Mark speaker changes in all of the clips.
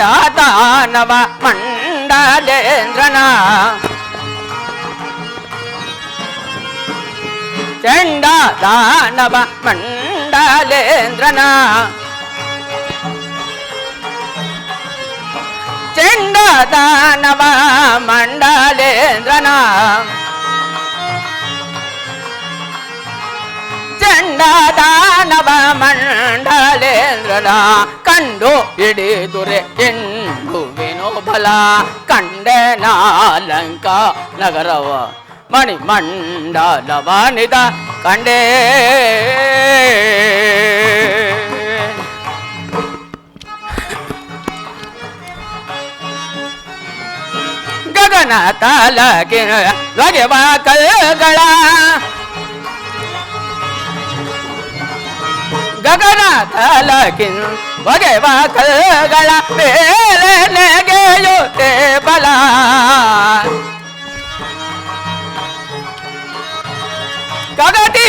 Speaker 1: தாதானவ மண்டலேந்திரனா செண்டா தானவ மண்டலேந்திரனா செண்டா தானவ மண்டலேந்திரனா ಚಂಡ ದಾನವ ಮಂಡಲೇಂದ್ರನ ಕಂಡು ಹಿಡಿದುರೆ ಎಂಡುವೆನೋ ಬಲ ಕಂಡೆನಾಲಂಕ ನಗರವ ಮಣಿಮಂಡಲವ ನಿದ ಕಂಡೇ ಗಗನ ತಾಲಕಿ ಲೊಗೆವ ಕಲ್ಗಳ ಗಗನ ತಾಲಕಿನ್ ಒಗೆವ ಕಲ್ಗಳ ಮೇಲೆ ನೆಗೆಯುತ್ತೆ ಬಲ ಗಗತಿ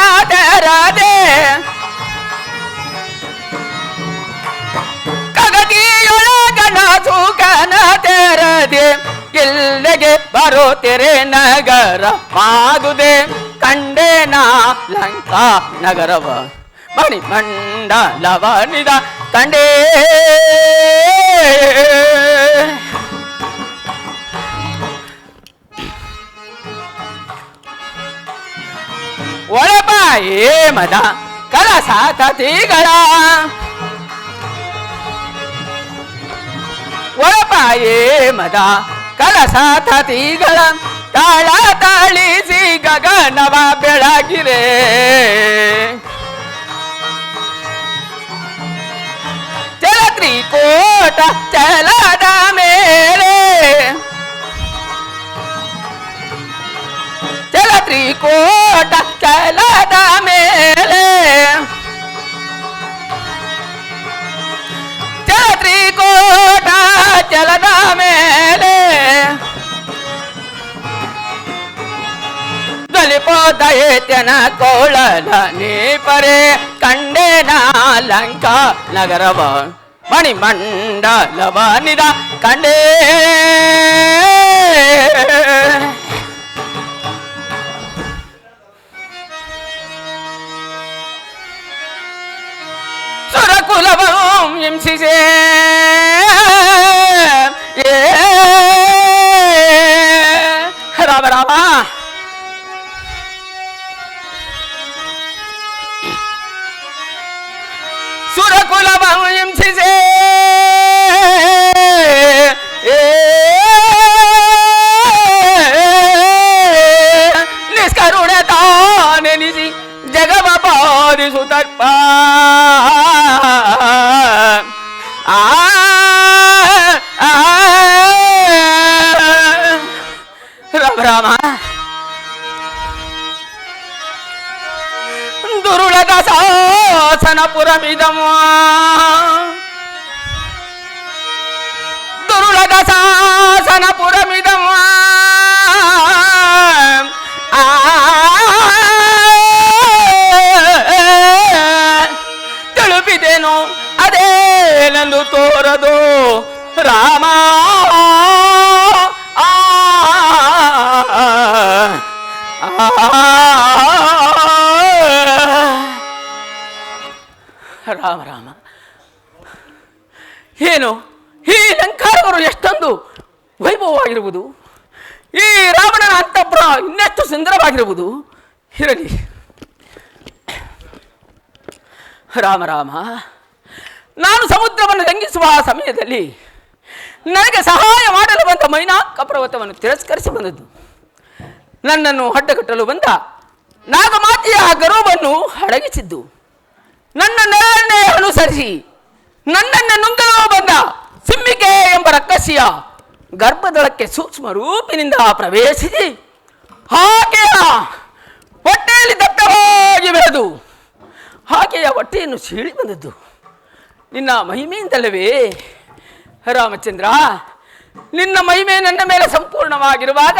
Speaker 1: ಸುಖನ ತೆರದೆ ಗಗತಿಯೊಳಗನ ಸುಖನ ತೆರದೆ ಇಲ್ಲಿಗೆ ಬರುತ್ತಿರೆ ನಗರ ಮಾಗುದೆ ಕಂಡೇನ ಲಂಕಾ ನಗರವ ಮಣಿ ಮಂಡಲವ ನಿದ ಕಂಡೇ ಒಳಬಾಯಿ ಮದ ಕಲಸ ತತಿಗಳ ಒಳಬಾಯಿ ಮದ ಕಲಸ ತತಿಗಳ ತಾಳ ತಾಳಿಸಿ ಗಗನವ ಬೆಳಗಿರೆ ಚಲ ತ್ರಿಕೋಟ ಚಲದ ಮೇಲೆ ಚಲ ತ್ರಿಕೋಟ ಚಲದ ಮೇಲೆ ಚಲ ತ್ರಿಕೋಟ ಚಲದ ಮೇಲೆ ದಲಿಪೋದಯೇತ್ಯನ ಕೋಳಲ ನೀ ಪರೆ ಕಂಡೇನ ಲಂಕ ನಗರವ ಮಣಿಮಂಡಲವ ನಿದ ಕಂಡೇ హింసించే రామ రామ సురకుల బహు హింసించే నిష్కరుణతాని జగమ పారి సుతర్పా రామా? దురుడగ శాసనపురమిదము దురుడగ శాసనపురమిదము తెలుపితేను అదే నందు తోరదు రామా? ರಾಮ ರಾಮ. ಏನು? ಈ ಲಂಕಾರವರು ಎಷ್ಟೊಂದು ವೈಭವವಾಗಿರುವುದು. ಈ ರಾವಣನ ಅಂತಃಪುರ ಇನ್ನೆಷ್ಟು ಸುಂದರವಾಗಿರುವುದು. ಇರಲಿ. ರಾಮ ರಾಮ. ನಾನು ಸಮುದ್ರವನ್ನು ಲಂಘಿಸುವ ಸಮಯದಲ್ಲಿ ನನಗೆ ಸಹಾಯ ಮಾಡಲು ಬಂದ ಮೈನಾಕ ಪರ್ವತವನ್ನು ತಿರಸ್ಕರಿಸಿ ಬಂದದ್ದು. ನನ್ನನ್ನು ಹಡ್ಡಗಟ್ಟಲು ಬಂದ ನಾಗಮಾತೆಯ ಗರ್ವವನ್ನು ಅಡಗಿಸಿದ್ದು. ನನ್ನ ನೆರಳನ್ನೇ ಅನುಸರಿಸಿ, ನನ್ನನ್ನು ನುಂಗಲು ಬಂದ ಸಿಮ್ಮಿಕೆ ಎಂಬ ರಕ್ಕಸಿಯ ಗರ್ಭದಳಕ್ಕೆ ಸೂಕ್ಷ್ಮ ರೂಪಿನಿಂದ ಪ್ರವೇಶಿಸಿ ಆಕೆಯ ಹೊಟ್ಟೆಯಲ್ಲಿ ದಟ್ಟವಾಗಿ ಬೆಳೆದು ಆಕೆಯ ಹೊಟ್ಟೆಯನ್ನು ಸೀಳಿ ಬಂದದ್ದು. ನಿನ್ನ ಮಹಿಮೆಯಿಂದಲ್ಲವೇ? ರಾಮಚಂದ್ರ, ನಿನ್ನ ಮಹಿಮೆ ನನ್ನ ಮೇಲೆ ಸಂಪೂರ್ಣವಾಗಿರುವಾಗ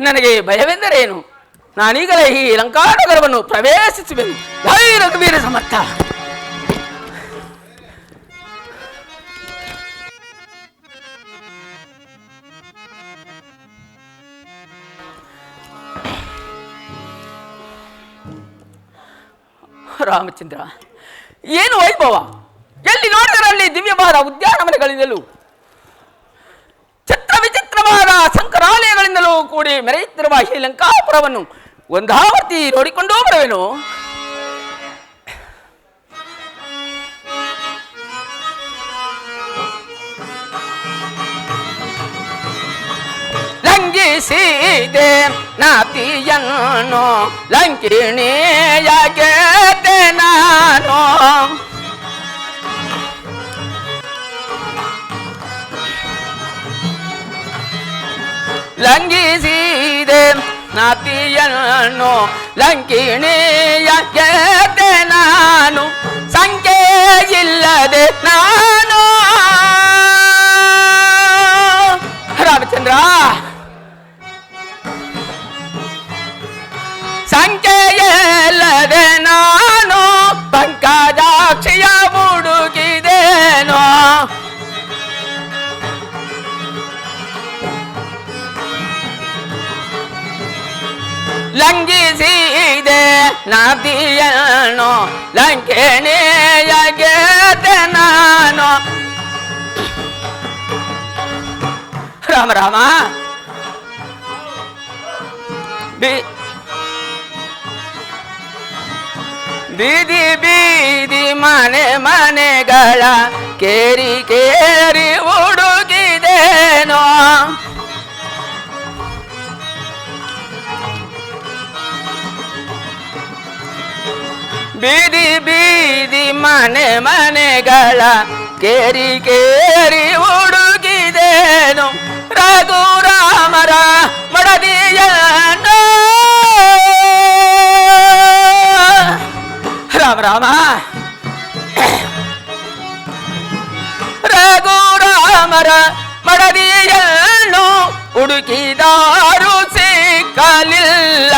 Speaker 1: ನನಗೆ ಭಯವೆಂದರೇನು? ನಾನೀಗಲೇ ಈ ಲಂಕಾನಗರವನ್ನು ಪ್ರವೇಶಿಸುವೆನು. ಧೈರ್ಯ ಸಮರ್ಥ. ರಾಮಚಂದ್ರ? ಏನು ವೈಭವ? ಎಲ್ಲಿ ನೋಡಿದರಲ್ಲಿ ದಿವ್ಯವಾದ ಉದ್ಯಾನವನಗಳಿಂದಲೂ ಚಿತ್ರ ವಿಚಿತ್ರವಾದ ಶಂಕರಾಲಯಗಳಿಂದಲೂ ಕೂಡಿ ಮೆರೆಯುತ್ತಿರುವ ಶ್ರೀಲಂಕಾಪುರವನ್ನು ಒಂದಾವರ್ತಿ ನೋಡಿಕೊಂಡು ಬರುವೆನು. ಲಂಘಿಸಿದೆ ನಾತಿಯನ್ನು ಲಂಕಿಣಿಯಾಗೆ ನಾನು ಲಂಘಿಸಿದೆ ನಾತಿಯನ್ನು ಲಂಕಿಣಿಯಾಗೆ ನಾನು ಸಂಖ್ಯೆ ಇಲ್ಲದೆ ನಾನು ಲಂಘಿಸಿದೆ ನದಿಯನ್ನು ಲಂಕೆಣೆಯಗೆ ನಾನು ರಾಮ ರಾಮ ಬಿ ಬೀದಿ ಬೀದಿ ಮನೆ ಮನೆಗಳ ಕೇರಿ ಕೇರಿ ಹುಡುಗಿದೇನೋ ಬೀದಿ ಬೀದಿ ಮನೆ ಮನೆಗಳ ಕೇರಿ ಕೇರಿ ಹುಡುಗಿದೇನು ರಘು ರಾಮರ ಮಡದಿಯನ್ನು ರಾಮ ರಾಮ ರಘು ರಾಮರ ಮಡದಿಯನ್ನು ಹುಡುಕಿದಾರು ಸಿಕ್ಕಲಿಲ್ಲ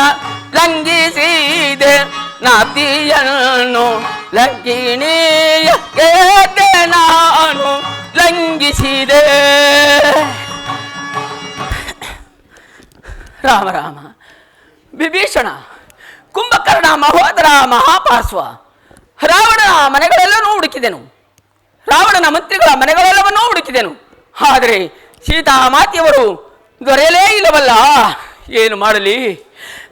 Speaker 1: ಲಂಘಿಸಿದೆ ನಾತಿಯನ್ನು ಲಂಗಿಣಿಯ ಕೇತೆ ನಾನು ಲಂಗಿಸಿದೆ ರಾಮ ರಾಮ. ವಿಭೀಷಣ, ಕುಂಭಕರ್ಣ, ಮಹೋದರ, ಮಹಾಪಾರ್ಶ್ವ, ರಾವಣನ ಮನೆಗಳೆಲ್ಲನೂ ಹುಡುಕಿದೆನು. ರಾವಣನ ಮಂತ್ರಿಗಳ ಮನೆಗಳೆಲ್ಲವನ್ನೂ ಹುಡುಕಿದೆನು. ಆದರೆ ಸೀತಾ ಮಾತೆಯವರು ದೊರೆಯಲೇ ಇಲ್ಲವಲ್ಲ? ಏನು ಮಾಡಲಿ?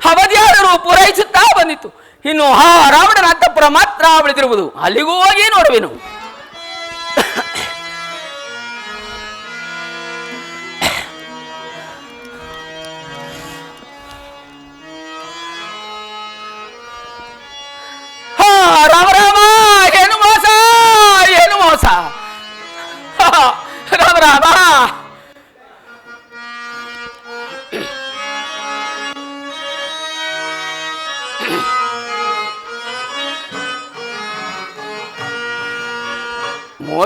Speaker 1: ಅವಧಿಯಾದರೂ ಪೂರೈಸುತ್ತಾ ಬಂದಿತ್ತು ಇನ್ನು ಆ ರಾವಣನ ಅಂತಪುರ ಮಾತ್ರ ಉಳಿದಿರುವುದು. ಅಲ್ಲಿಗೂ ಹೋಗಿ ನೋಡುವೆನು.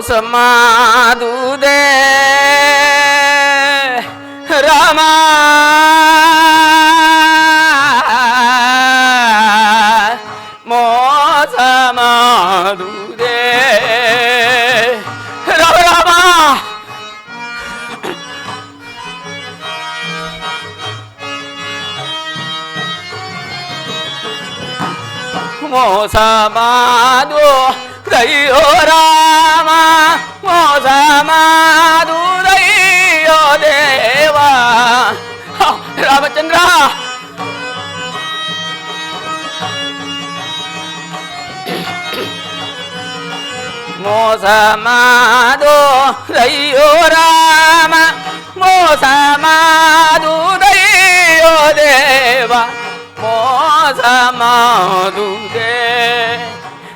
Speaker 1: ಮೋಸ ಮಾಡುವುದೇ ರಾಮ ಮೋಸ ಮಾಡುವುದೇ ರಾಮ ರಾಮ ಮೋಸ ಮಾದು దయ్యో రామ మోసమాదు దయ్యో దేవా. రామచంద్ర. మోసమాదో దయ్యో రామ మోసమాదు దయ్యో దేవా. మోసమాదు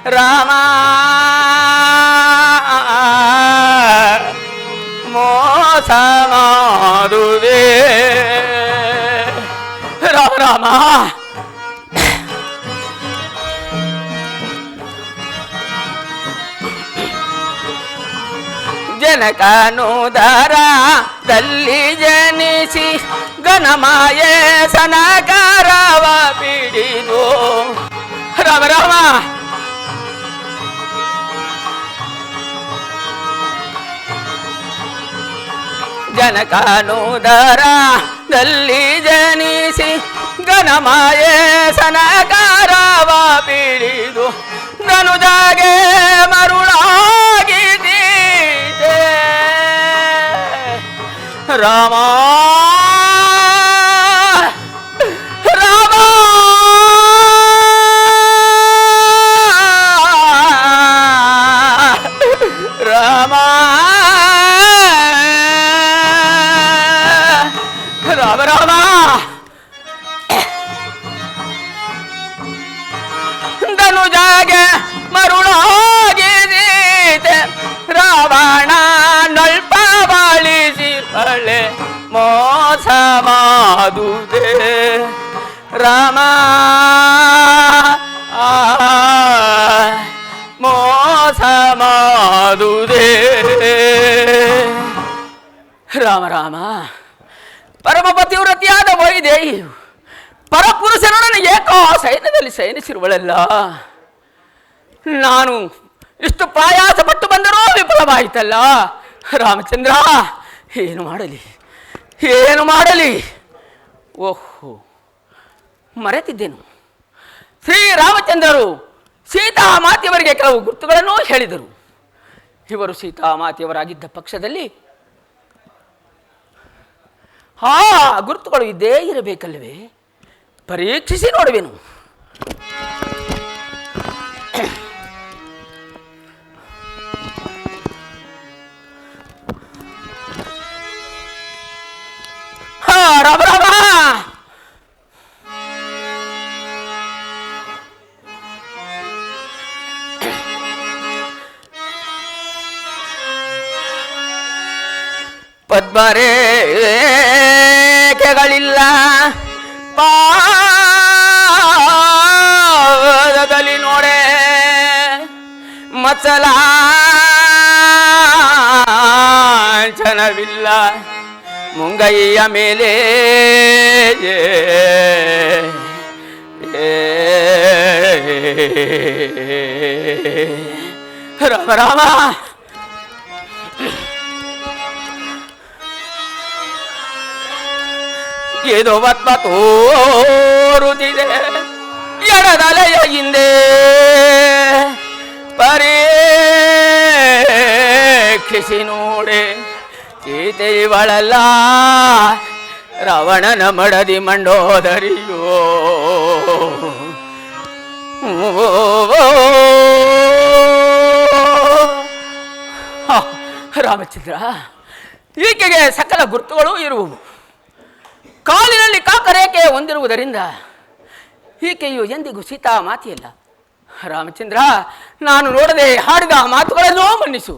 Speaker 1: ದಯ್ಯೋ ದೇವ ಮೋಸ ಮಾಡುವುದೇ ರಾಮ ಮೋಸ ಮಾಡುವುದೇ ರಾಮ ರಾಮ ಜನಕನುದರದಲ್ಲಿ ಜನಿಸಿ ಗಣಮಾಯೇ ಸನಕರವ ಪಿಡಿದು ರಾಮ ರಾಮ ಜನಕನುದರದಲ್ಲಿ ಜನಿಸಿ ಘನಮಾಯೇ ಸನಕಾರವ ಪಿಡಿದು ಧನುಜಾಗೆ ಮರುಳಾಗಿದ್ದೀತೆ ರಾಮ ರಾಮ ಮೋಸ ಮಾಡುದೆ ರಾಮ ಮೋಸ ಮಾಡುದೆ ರಾಮ ರಾಮ ಪರಮ ಪತಿವ್ರತಿಯಾದ ವೈದೇಹಿಯು ಪರಪುರುಷನೊಡನೆ ಏಕೋ ಸೈನ್ಯದಲ್ಲಿ ಸೈನಿಸಿರುವಳೆಲ್ಲ ನಾನು ಇಷ್ಟು ಪ್ರಯಾಸ ಪಟ್ಟು ಬಂದರೂ ವಿಫಲವಾಯಿತಲ್ಲ. ರಾಮಚಂದ್ರ, ಏನು ಮಾಡಲಿ? ಏನು ಮಾಡಲಿ? ಓಹೋ, ಮರೆತಿದ್ದೇನು. ಶ್ರೀರಾಮಚಂದ್ರರು ಸೀತಾಮಾತೆಯವರಿಗೆ ಕೆಲವು ಗುರುತುಗಳನ್ನು ಹೇಳಿದರು. ಇವರು ಸೀತಾಮಾತೆಯವರಾಗಿದ್ದ ಪಕ್ಷದಲ್ಲಿ ಆ ಗುರುತುಗಳು ಇದ್ದೇ ಇರಬೇಕಲ್ಲವೇ? ಪರೀಕ್ಷಿಸಿ ನೋಡುವೆನು. ಹಾ ರಾಮ ರಾಮ ಪದ್ಮರೇಖೆಗಳಿಲ್ಲ ಪಾದದಲ್ಲಿ ನೋಡೆ ಮಚ್ಚಲಾಂಛನವಿಲ್ಲ முங்கைய மேலே ராம ராமா. ஏதோ வத்ம தோருதிரே எனதலைய இந்தே. பரே கிசினோடே ಸೀತೆಯವಳಲ್ಲ ರಾವಣನ ಮಡದಿ ಮಂಡೋದರಿಯೋ. ರಾಮಚಂದ್ರ, ಈಕೆಗೆ ಸಕಲ ಗುರುತುಗಳು ಇರುವವು. ಕಾಲಿನಲ್ಲಿ ಕಾಕರೇಖೆ ಹೊಂದಿರುವುದರಿಂದ ಈಕೆಯು ಎಂದಿಗೂ ಸೀತಾ ಮಾತಿಯಲ್ಲ. ರಾಮಚಂದ್ರ, ನಾನು ನೋಡದೆ ಹಾಡಿದ ಮಾತುಗಳನ್ನು ಮನ್ನಿಸು.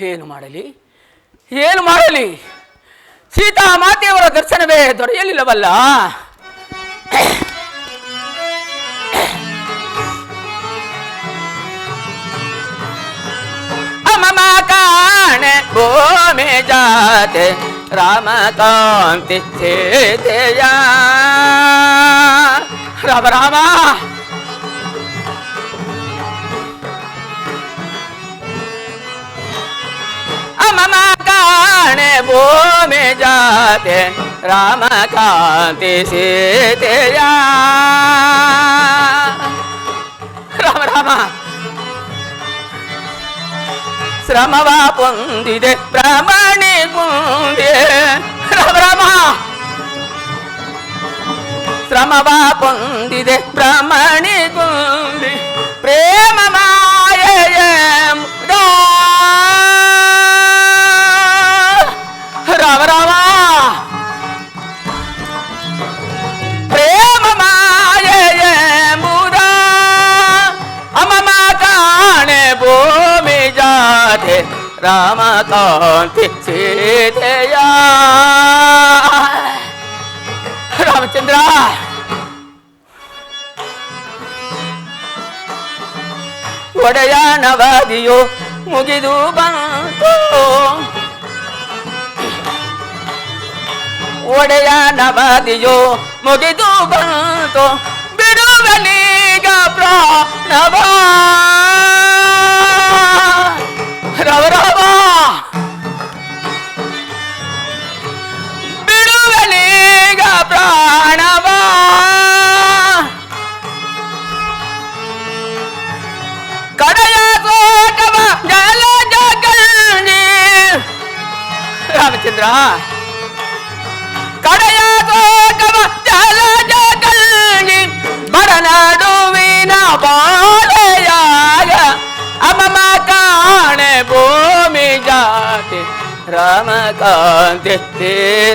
Speaker 1: ಏನು ಮಾಡಲಿ? ಏನು ಮಾಡಲಿ ಸೀತಾ ಮಾತೆಯವರ ದರ್ಶನವೇ ದೊರೆಯಲಿಲ್ಲವಲ್ಲ ಅಮಮ ಕಾಣೆ ಭೂಮಿ ಜಾತೆ ರಾಮ ಕಾಂತಿ ಸೀತೆಯ ರಾಮ ರಾಮ प्राण भूमि जाते, राम कांति से तेरा राम श्रम श्रमवा दे ब्राह्मणी पुंदे राम राम। श्रम श्रमवा दे ब्राह्मणी पुंदे प्रेम ಜಾತೆ ರಾಮ ಕಾಂತಿ ಸೀತೆಯ. ರಾಮಚಂದ್ರ! ಒಡೆಯ ನವದಿಯೋ ಮುಗಿದು ಬಂತು. ಒಡೆಯ ನವದಿಯೋ ಮುಗಿದು ಬಂತು. ಬಿಡುವನೀಗ ಪ್ರಾಣವ.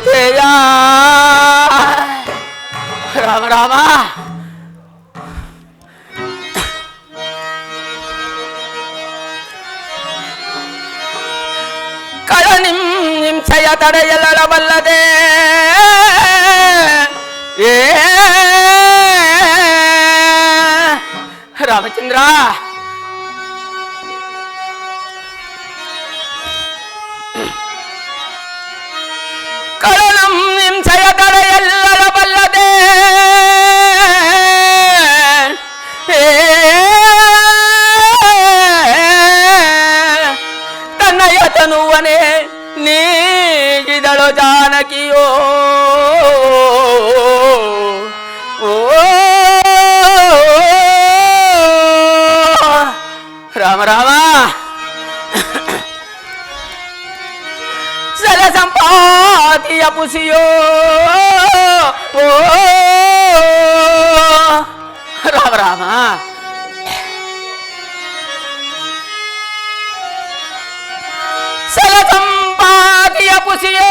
Speaker 1: தேயா ராம ராமா. கழனிம் இம்சய தடையலட வல்லதே ஏ. ராமச்சந்திரா. ಹಿಂಸೆಯ ಬಲ್ಲದೆ. ತನ್ನಯ ತನುವನೆ ನೀಗಿದಳು ಜಾನಕಿಯೋ. ಓ ರಾಮ ರಾಮ. పుసియో రామ రామ. శరసంపాదియ పుసియో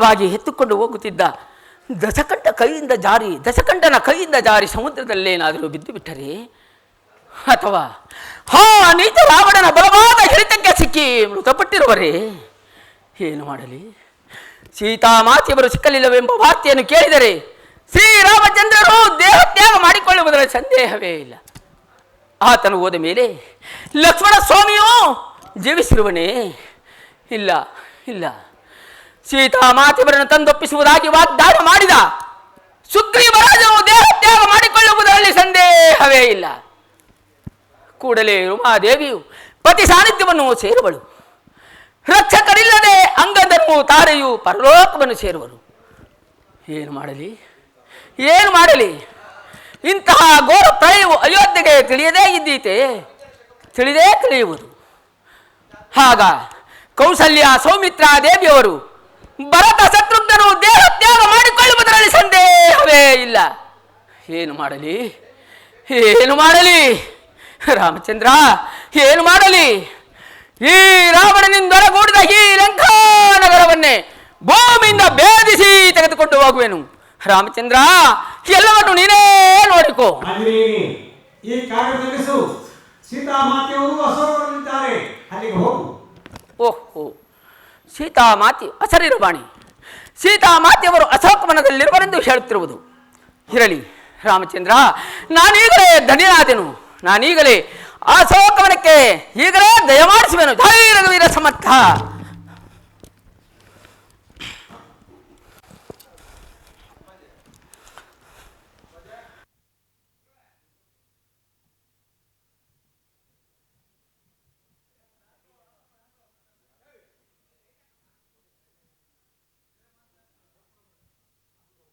Speaker 1: ವೇಗವಾಗಿ ಎತ್ತುಕೊಂಡು ಹೋಗುತ್ತಿದ್ದ. ದಶಕಂಠ ಕೈಯಿಂದ ಜಾರಿ ದಶಕಂಠನ ಕೈಯಿಂದ ಜಾರಿ ಸಮುದ್ರದಲ್ಲೇನಾದರೂ ಬಿದ್ದು ಬಿಟ್ಟರೆ? ಅಥವಾ, ಹಾ, ನೀತ ರಾವಣನ ಬಲವಾದ ಹಿಡಿತಕ್ಕೆ ಸಿಕ್ಕಿ ಮೃತಪಟ್ಟಿರುವರೇ? ಏನು ಮಾಡಲಿ? ಸೀತಾಮಾತೆಯವರು ಸಿಕ್ಕಲಿಲ್ಲವೆಂಬ ವಾರ್ತೆಯನ್ನು ಕೇಳಿದರೆ ಶ್ರೀರಾಮಚಂದ್ರರು ದೇಹತ್ಯಾಗ ಮಾಡಿಕೊಳ್ಳುವುದರ ಸಂದೇಹವೇ ಇಲ್ಲ. ಆತನು ಹೋದ ಮೇಲೆ, ಲಕ್ಷ್ಮಣ ಸ್ವಾಮಿಯು ಜೀವಿಸಿರುವನೇ? ಇಲ್ಲ ಇಲ್ಲ. ಸೀತಾಮಾತೆಯವರನ್ನು ತಂದೊಪ್ಪಿಸುವುದಾಗಿ ವಾಗ್ದಾನ ಮಾಡಿದ ಸುಗ್ರೀವರಾಜನು ದೇಹತ್ಯಾಗ ಮಾಡಿಕೊಳ್ಳುವುದರಲ್ಲಿ ಸಂದೇಹವೇ ಇಲ್ಲ. ಕೂಡಲೇ ಉಮಾದೇವಿಯು ಪತಿ ಸಾನ್ನಿಧ್ಯವನ್ನು ಸೇರುವಳು. ರಕ್ಷಕರಿಲ್ಲದೆ ಅಂಗದನ್ನು ತಾರೆಯು ಪರಲೋಕವನ್ನು ಸೇರುವರು. ಏನು ಮಾಡಲಿ? ಏನು ಮಾಡಲಿ? ಇಂತಹ ಘೋರ ಪ್ರಳಯವು ಅಯೋಧ್ಯೆಗೆ ತಿಳಿಯದೇ ಇದ್ದೀತೆ? ತಿಳಿದೇ ತಿಳಿಯುವುದು. ಆಗ ಕೌಸಲ್ಯ ಸೌಮಿತ್ರ ದೇವಿಯವರು ಭರತ ಶತ್ರುಘ್ನರು ದೇಹ ತ್ಯಾಗ ಮಾಡಿಕೊಳ್ಳುವುದರಲ್ಲಿ ಸಂದೇಹವೇ ಇಲ್ಲ. ಏನು ಮಾಡಲಿ? ಏನು ಮಾಡಲಿ? ರಾಮಚಂದ್ರ, ಏನು ಮಾಡಲಿ? ಈ ರಾವಣನಿಂದೊಳಗೂಡಿದ ಈ ಲಂಕಾ ನಗರವನ್ನೇ ಭೂಮಿಯಿಂದ ಭೇದಿಸಿ ತೆಗೆದುಕೊಂಡು ಹೋಗುವೆನು. ರಾಮಚಂದ್ರ, ಎಲ್ಲವನ್ನು ನೀನೇ ನೋಡಿಕೋ.
Speaker 2: ಈ ಕಾರ್ಯ ಸೀತಾ ಹೋಗು
Speaker 1: ಓಹೋ ಸೀತಾಮಾತೆ ಅಸರಿರವಾಣಿ. ಸೀತಾಮಾತಿಯವರು ಅಶೋಕವನದಲ್ಲಿರುವರೆಂದು ಹೇಳುತ್ತಿರುವುದು. ಇರಲಿ ರಾಮಚಂದ್ರ, ನಾನೀಗಲೇ ಧನಿಯಾದೆನು ನಾನೀಗಲೇ ಅಶೋಕವನಕ್ಕೆ ಈಗಲೇ ದಯಮಾಡಿಸುವೆನು. ಧೈರ್ಯ ಸಮರ್ಥ.